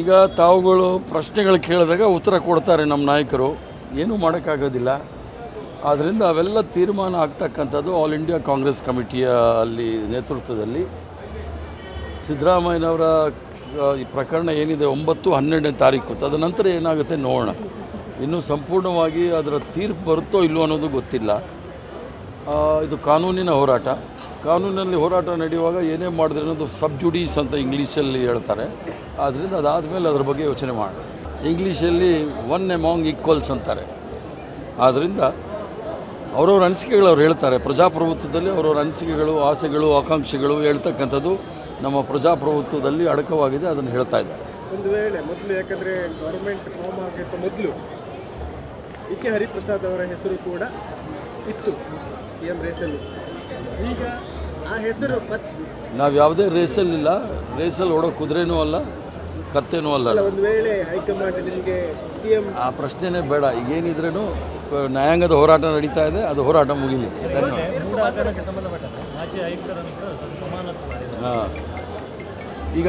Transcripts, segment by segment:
ಈಗ ತಾವುಗಳು ಪ್ರಶ್ನೆಗಳು ಕೇಳಿದಾಗ ಉತ್ತರ ಕೊಡ್ತಾರೆ ನಮ್ಮ ನಾಯಕರು. ಏನೂ ಮಾಡೋಕ್ಕಾಗೋದಿಲ್ಲ. ಆದ್ದರಿಂದ ಅವೆಲ್ಲ ತೀರ್ಮಾನ ಆಗ್ತಕ್ಕಂಥದ್ದು ಆಲ್ ಇಂಡಿಯಾ ಕಾಂಗ್ರೆಸ್ ಕಮಿಟಿಯ ಅಲ್ಲಿ ನೇತೃತ್ವದಲ್ಲಿ. ಸಿದ್ದರಾಮಯ್ಯನವರ ಈ ಪ್ರಕರಣ ಏನಿದೆ ಒಂಬತ್ತು ಹನ್ನೆರಡನೇ ತಾರೀಕು ತದನಂತರ ಏನಾಗುತ್ತೆ ನೋಡೋಣ. ಇನ್ನೂ ಸಂಪೂರ್ಣವಾಗಿ ಅದರ ತೀರ್ಪು ಬರುತ್ತೋ ಇಲ್ವೋ ಅನ್ನೋದು ಗೊತ್ತಿಲ್ಲ. ಇದು ಕಾನೂನಿನ ಹೋರಾಟ. ಕಾನೂನಲ್ಲಿ ಹೋರಾಟ ನಡೆಯುವಾಗ ಏನೇ ಮಾಡಿದ್ರೆ ಅನ್ನೋದು ಸಬ್ಜುಡೀಸ್ ಅಂತ ಇಂಗ್ಲೀಷಲ್ಲಿ ಹೇಳ್ತಾರೆ. ಆದ್ದರಿಂದ ಅದಾದಮೇಲೆ ಅದ್ರ ಬಗ್ಗೆ ಯೋಚನೆ ಮಾಡಿ. ಇಂಗ್ಲೀಷಲ್ಲಿ ಒನ್ ಎಮಾಂಗ್ ಈಕ್ವಲ್ಸ್ ಅಂತಾರೆ. ಆದ್ದರಿಂದ ಅವರವ್ರ ಅನಿಸಿಕೆಗಳು ಅವ್ರು ಹೇಳ್ತಾರೆ. ಪ್ರಜಾಪ್ರಭುತ್ವದಲ್ಲಿ ಅವರವ್ರ ಅನಿಸಿಕೆಗಳು, ಆಸೆಗಳು, ಆಕಾಂಕ್ಷೆಗಳು ಹೇಳ್ತಕ್ಕಂಥದ್ದು ನಮ್ಮ ಪ್ರಜಾಪ್ರಭುತ್ವದಲ್ಲಿ ಅಡಕವಾಗಿದೆ ಅದನ್ನು ಹೇಳ್ತಾ ಇದ್ದಾರೆ. ಒಂದು ವೇಳೆ ಮೊದಲು ಯಾಕಂದರೆ ಗೌರ್ಮೆಂಟ್ ಫಾರ್ಮ್ ಮೊದಲು ಡಿ ಕೆ ಹರಿಪ್ರಸಾದ್ ಅವರ ಹೆಸರು ಕೂಡ ಇತ್ತು. ಸಿ ಎಂ ರೇಸಲ್ಲಿ ಈಗ ಆ ಹೆಸರು ನಾವು ಯಾವುದೇ ರೇಸಲ್ಲಿಲ್ಲ ರೇಸಲ್ಲಿ ಓಡೋ ಕುದುರೆನೂ ಅಲ್ಲ ಕತ್ತೇನೂ ಅಲ್ಲ. ಅಲ್ಲ ಒಂದು ವೇಳೆ ಹೈಕಮಾಂಡ್ ನಿಮಗೆ ಸಿ ಎಂ ಆ ಪ್ರಶ್ನೆನೇ ಬೇಡ. ಈಗೇನಿದ್ರೂ ನ್ಯಾಯಾಂಗದ ಹೋರಾಟ ನಡೀತಾ ಇದೆ ಅದು ಹೋರಾಟ ಮುಗಿಲಿ ಹಾಂ. ಈಗ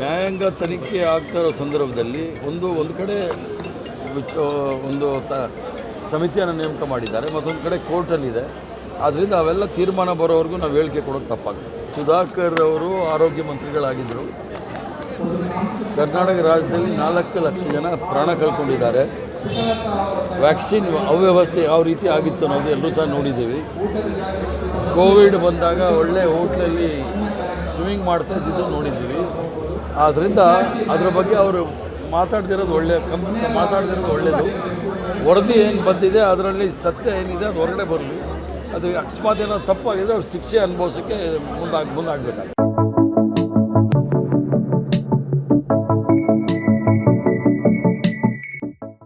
ನ್ಯಾಯಾಂಗ ತನಿಖೆ ಆಗ್ತಾ ಇರೋ ಸಂದರ್ಭದಲ್ಲಿ ಒಂದು ಒಂದು ಕಡೆ ಒಂದು ತ ಸಮಿತಿಯನ್ನು ನೇಮಕ ಮಾಡಿದ್ದಾರೆ ಮತ್ತೊಂದು ಕಡೆ ಕೋರ್ಟಲ್ಲಿದೆ. ಆದ್ದರಿಂದ ಅವೆಲ್ಲ ತೀರ್ಮಾನ ಬರೋವರೆಗೂ ನಾವು ಹೇಳಿಕೆ ಕೊಡೋದು ತಪ್ಪಾಗುತ್ತೆ. ಸುಧಾಕರ್ ಅವರು ಆರೋಗ್ಯ ಮಂತ್ರಿಗಳಾಗಿದ್ದರು. ಕರ್ನಾಟಕ ರಾಜ್ಯದಲ್ಲಿ ನಾಲ್ಕು ಲಕ್ಷ ಜನ ಪ್ರಾಣ ಕಳ್ಕೊಂಡಿದ್ದಾರೆ. ವ್ಯಾಕ್ಸಿನ್ ಅವ್ಯವಸ್ಥೆ ಯಾವ ರೀತಿ ಆಗಿತ್ತು ಅನ್ನೋದು ಎಲ್ಲರೂ ಸಹ ನೋಡಿದ್ದೀವಿ. ಕೋವಿಡ್ ಬಂದಾಗ ಒಳ್ಳೆ ಹೋಟ್ಲಲ್ಲಿ ಸ್ವಿಮ್ಮಿಂಗ್ ಮಾಡ್ತಾ ಇದ್ದಿದ್ದು ನೋಡಿದ್ದೀವಿ. ಆದ್ದರಿಂದ ಅದರ ಬಗ್ಗೆ ಅವರು ಮಾತಾಡ್ದಿರೋದು ಒಳ್ಳೆಯ ಕಂಪ್ನಿ ಮಾತಾಡ್ದಿರೋದು ಒಳ್ಳೆಯದು. ವರದಿ ಏನು ಬಂದಿದೆ, ಅದರಲ್ಲಿ ಸತ್ಯ ಏನಿದೆ, ಅದು ಹೊರಗಡೆ ಬರಲಿ. ಅದು ಅಕಸ್ಮಾತ್ ಏನೋ ತಪ್ಪಾಗಿದ್ರೆ ಅವ್ರು ಶಿಕ್ಷೆ ಅನುಭವಿಸೋಕ್ಕೆ ಮುಂದಾಗಿ, ಮುಂದಾಗಬೇಕಾಗುತ್ತೆ.